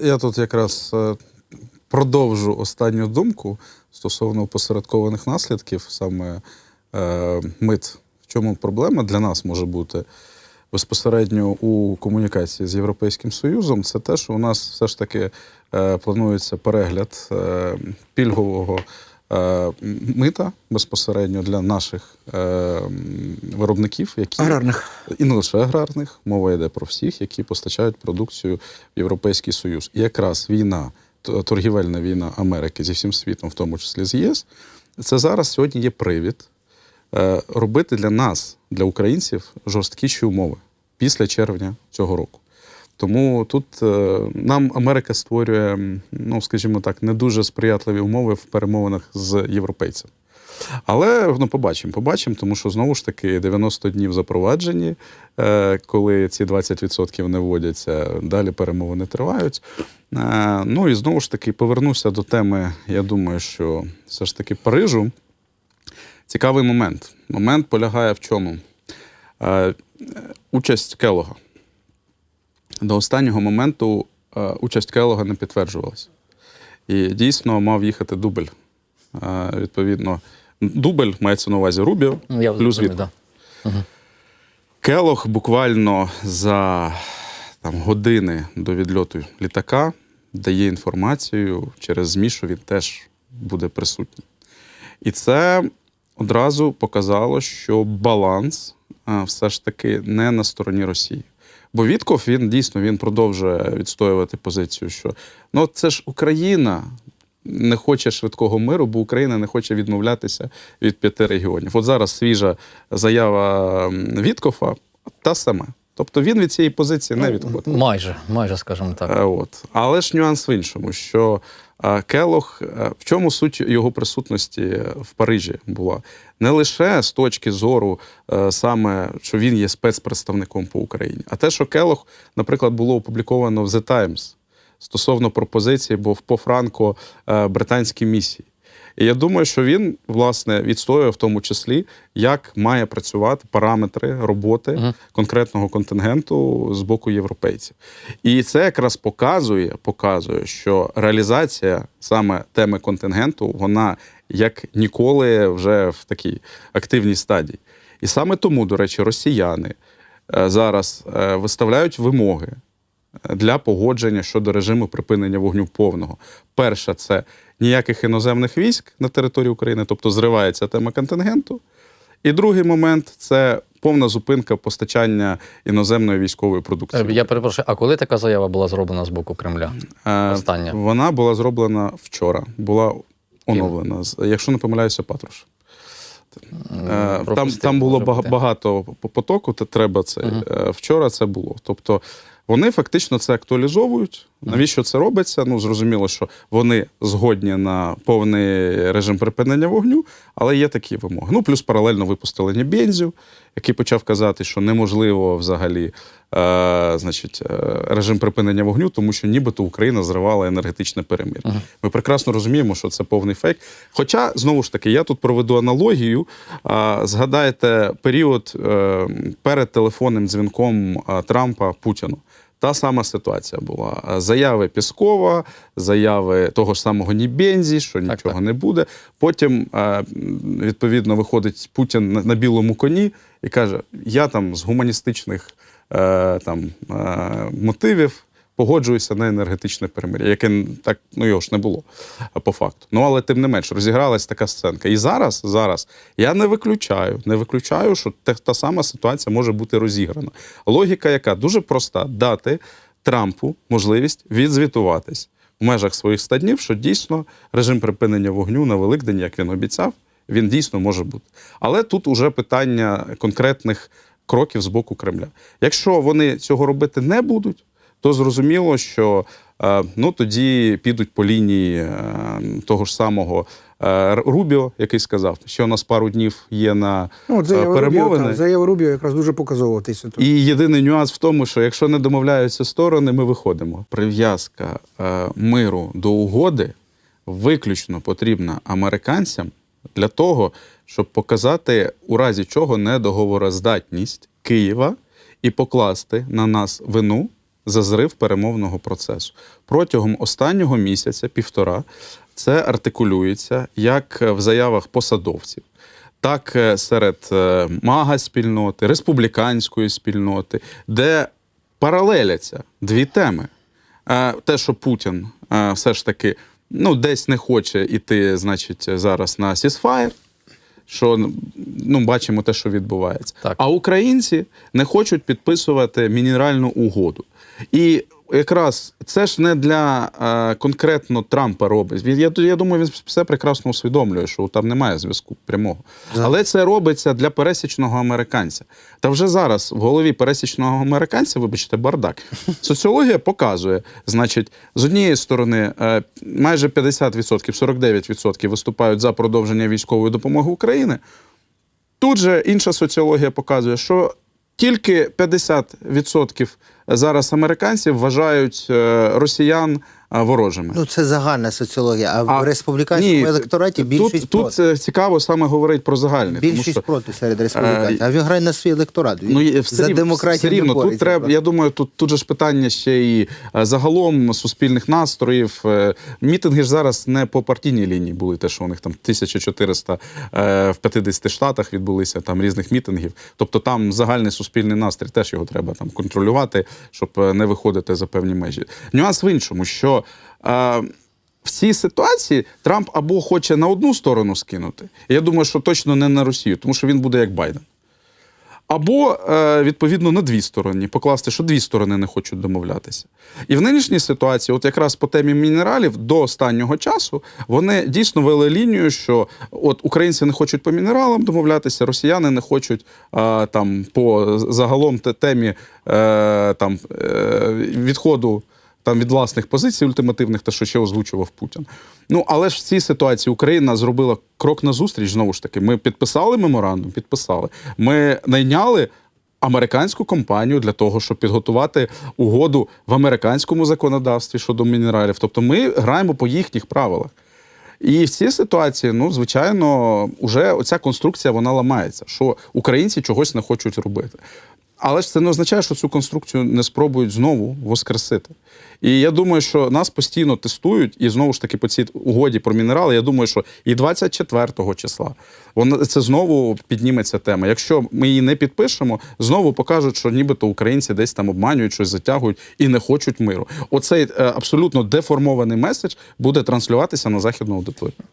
Я тут якраз е, продовжу останню думку стосовно опосередкованих наслідків, саме е, мит. В чому проблема для нас може бути безпосередньо у комунікації з Європейським Союзом? Це те, що у нас все ж таки е, планується перегляд е, пільгового мита безпосередньо для наших е, виробників, які Аграрних. і не лише аграрних, мова йде про всіх, які постачають продукцію в Європейський Союз. І якраз війна, торгівельна війна Америки зі всім світом, в тому числі з ЄС, це зараз сьогодні є привід е, робити для нас, для українців, жорсткіші умови після червня цього року. Тому тут е, нам Америка створює, ну скажімо так, не дуже сприятливі умови в перемовинах з європейцями. Але ну, побачимо, побачимо, тому що знову ж таки 90 днів запроваджені, е, коли ці 20% не вводяться, далі перемовини тривають. Е, ну і знову ж таки повернуся до теми. Я думаю, що все ж таки Парижу. Цікавий момент. Момент полягає в чому? Участь Келога. До останнього моменту е, участь Келога не підтверджувалася. І дійсно мав їхати дубль. Е, відповідно, дубль мається на увазі Рубіо, Ну, плюс Вітко. да. Келох буквально за там, години до відльоту літака дає інформацію через ЗМІ, що він теж буде присутній. І це одразу показало, що баланс а, все ж таки не на стороні Росії. Бо Вітков він дійсно він продовжує відстоювати позицію, що ну це ж Україна не хоче швидкого миру, бо Україна не хоче відмовлятися від п'яти регіонів. От зараз свіжа заява Віткофа та сама. Тобто він від цієї позиції не відходить. Майже, майже, скажімо так. Е, От. Але ж нюанс в іншому, що е, Келох, е, в чому суть його присутності в Парижі була? Не лише з точки зору саме, що він є спецпредставником по Україні, а те, що Келох, наприклад, було опубліковано в The Times стосовно пропозиції, бо в по Франко британській місії. І я думаю, що він власне відстоює в тому числі, як має працювати параметри роботи Мгм. конкретного контингенту з боку європейців. І це якраз показує, показує, що реалізація саме теми контингенту, вона як ніколи вже в такій активній стадії. І саме тому, до речі, росіяни е, зараз е, виставляють вимоги для погодження щодо режиму припинення вогню повного. Перша це ніяких іноземних військ на території України, тобто зривається тема контингенту. І другий момент це повна зупинка постачання іноземної військової продукції. Е, Я перепрошую, а коли така заява була зроблена з боку Кремля? Е, остання. Вона була зроблена вчора, була оновлена. Якщо не помиляюся, Патруш. Е, Там, там було багато потоку, то треба це. Е, Вчора це було. Тобто вони фактично це актуалізовують. Навіщо це робиться? Ну, зрозуміло, що вони згодні на повний режим припинення вогню, але є такі вимоги. Ну, плюс паралельно випустили Нібензю, який почав казати, що неможливо взагалі е, значить, е, режим припинення вогню, тому що нібито Україна зривала енергетичне перемир'я. Ми прекрасно розуміємо, що це повний фейк. Хоча, знову ж таки, я тут проведу аналогію. А, Згадайте період е, перед телефонним дзвінком Трампа Путіну. Та сама ситуація була. Заяви Піскова, заяви того ж самого Нібензі, що нічого так. не буде. Потім, е, відповідно, виходить Путін на, білому коні і каже: Я там з гуманістичних е, там, е, мотивів погоджуюся на енергетичне перемир'я, яке так ну його ж не було по факту. Ну але тим не менш розігралась така сценка. І зараз, зараз я не виключаю, не виключаю, що те, та сама ситуація може бути розіграна. Логіка, яка дуже проста: дати Трампу можливість відзвітуватись в межах своїх ста днів, що дійсно режим припинення вогню на Великдень, як він обіцяв, він дійсно може бути. Але тут уже питання конкретних кроків з боку Кремля. Якщо вони цього робити не будуть, то зрозуміло, що е, ну тоді підуть по лінії е, того ж самого е, Рубіо, який сказав, що у нас пару днів є на Ну, перемовини. заява Рубіо якраз дуже показова ситуації. І єдиний нюанс в тому, що якщо не домовляються сторони, ми виходимо. Прив'язка миру до угоди виключно потрібна американцям для того, щоб показати у разі чого недоговороздатність Києва і покласти на нас вину за зрив перемовного процесу. Протягом останнього місяця, півтора, це артикулюється як в заявах посадовців, так е, серед е, мага спільноти, республіканської спільноти, де паралеляться дві теми. Е, Те, що Путін е, все ж таки ну, десь не хоче іти, значить, зараз на сісфаєр, що ну, бачимо те, що відбувається. Так. А українці не хочуть підписувати мінеральну угоду. І якраз це ж не для е, конкретно Трампа робить. Він, я, я думаю, він все прекрасно усвідомлює, що там немає зв'язку прямого. Але це робиться для пересічного американця. Та вже зараз в голові пересічного американця, вибачте, бардак. Соціологія показує, значить, з однієї сторони, е, майже 50%, 49% виступають за продовження військової допомоги України. Тут же інша соціологія показує, що тільки 50% зараз американці вважають е, росіян ворожими. Ну, це загальна соціологія, а, А, в республіканському ні, електораті більшість тут, проти. тут е, цікаво саме говорить про загальне. Більшість тому що, проти серед республіканців. а він грає на свій електорат. Він Ну, все за демократію все не рівно. Тут треба, я думаю, тут, тут же ж питання ще і е, загалом суспільних настроїв. Е, Мітинги ж зараз не по партійній лінії були, те, що у них там 1400 е, в 50 штатах відбулися там різних мітингів. Тобто там загальний суспільний настрій теж його треба там контролювати, щоб не виходити за певні межі. Нюанс в іншому, що. Е, в цій ситуації Трамп або хоче на одну сторону скинути, я думаю, що точно не на Росію, тому що він буде як Байден. Або е, відповідно на дві сторони, покласти, що дві сторони не хочуть домовлятися. І в нинішній ситуації, от якраз по темі мінералів, до останнього часу вони дійсно вели лінію, що от українці не хочуть по мінералам домовлятися, росіяни не хочуть там по загалом темі е, там е, відходу. Там від власних позицій ультимативних, те, що ще озвучував Путін. Ну але ж в цій ситуації Україна зробила крок назустріч. Знову ж таки, ми підписали меморандум, підписали. Ми найняли американську компанію для того, щоб підготувати угоду в американському законодавстві щодо мінералів. Тобто, ми граємо по їхніх правилах. І в цій ситуації, ну звичайно, вже оця конструкція вона ламається, що українці чогось не хочуть робити. Але ж це не означає, що цю конструкцію не спробують знову воскресити. І я думаю, що нас постійно тестують, і знову ж таки по цій угоді про мінерали, я думаю, що і 24 числа вона це знову підніметься тема. Якщо ми її не підпишемо, знову покажуть, що нібито українці десь там обманюють, щось затягують і не хочуть миру. Оцей е, абсолютно деформований меседж буде транслюватися на західну аудиторію.